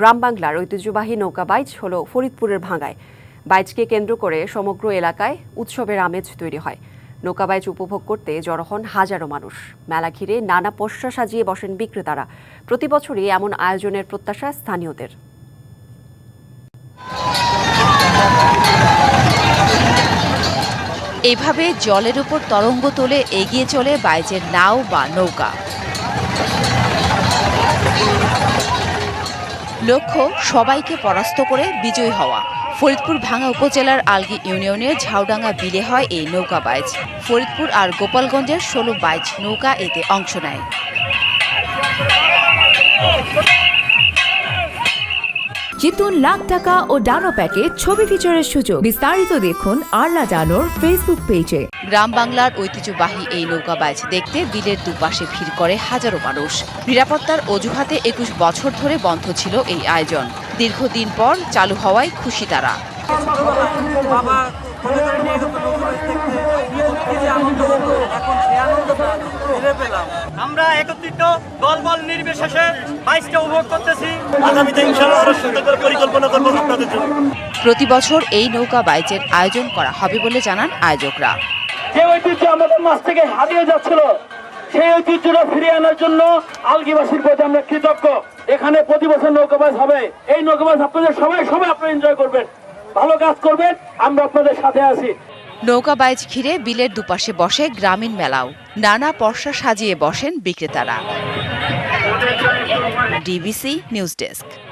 গ্রাম বাংলার ঐতিহ্যবাহী নৌকা বাইচ হল ফরিদপুরের ভাঙায় বাইচকে কেন্দ্র করে সমগ্র এলাকায় উৎসবের আমেজ তৈরি হয়। নৌকা বাইচ উপভোগ করতে জড়ো হন হাজারো মানুষ। মেলা ঘিরে নানা পশা সাজিয়ে বসেন বিক্রেতারা। প্রতি বছরই এমন আয়োজনের প্রত্যাশা স্থানীয়দের। এভাবে জলের উপর তরঙ্গ তোলে এগিয়ে চলে বাইচের নাও বা নৌকা। লক্ষ্য, সবাইকে পরাস্ত করে বিজয়ী হওয়া। ফরিদপুর ভাঙা উপজেলার আলগি ইউনিয়নের ঝাউডাঙ্গা বিলে হয় এই নৌকা বাইচ। ফরিদপুর আর গোপালগঞ্জের ষোলো বাইচ নৌকা এতে অংশ নেয়। জিতুন লাখ টাকা ও ডানো প্যাকে ছবি ফিচারের সুযোগ বিস্তারিত দেখুন আরলা জানোর ফেসবুক পেজে গ্রাম বাংলার ঐতিহ্যবাহী এই নৌকা বাইচ দেখতে বিলের দুপাশে ভিড় করে হাজারো মানুষ নিরাপত্তার অজুহাতে একুশ বছর ধরে বন্ধ ছিল এই আয়োজন দীর্ঘদিন পর চালু হওয়ায় খুশি তারা ফিরে পেলাম। আমরা একত্রিত দল বল নির্বিশেষে বাইশটা উপভোগ করতেছি। আগামীতে ইনশাআল্লাহ আরও সুন্দর করে পরিকল্পনা করব আপনাদের জন্য। প্রতি বছর এই নৌকা বাইচের আয়োজন করা হবে বলে জানান আয়োজকরা। যে ঐতিহ্য আমাদের মাছ থেকে হারিয়ে যাচ্ছিল সেই ঐতিহ্যটা ফিরিয়ে আনার জন্য আলগিবাসীর প্রতি আমরা কৃতজ্ঞ। এখানে প্রতি বছর নৌকাবাজ হবে। এই নৌকাবাজ আপনাদের সবাই সবাই আপনারা এনজয় করবেন। ভালো কাজ করবেন আমরা আপনাদের সাথে আছি। নৌকা বাইচ ঘিরে বিলের দুপাশে বসে গ্রামীণ মেলাও। নানা পর্ষা সাজিয়ে বসেন বিক্রেতারা। DBC news desk.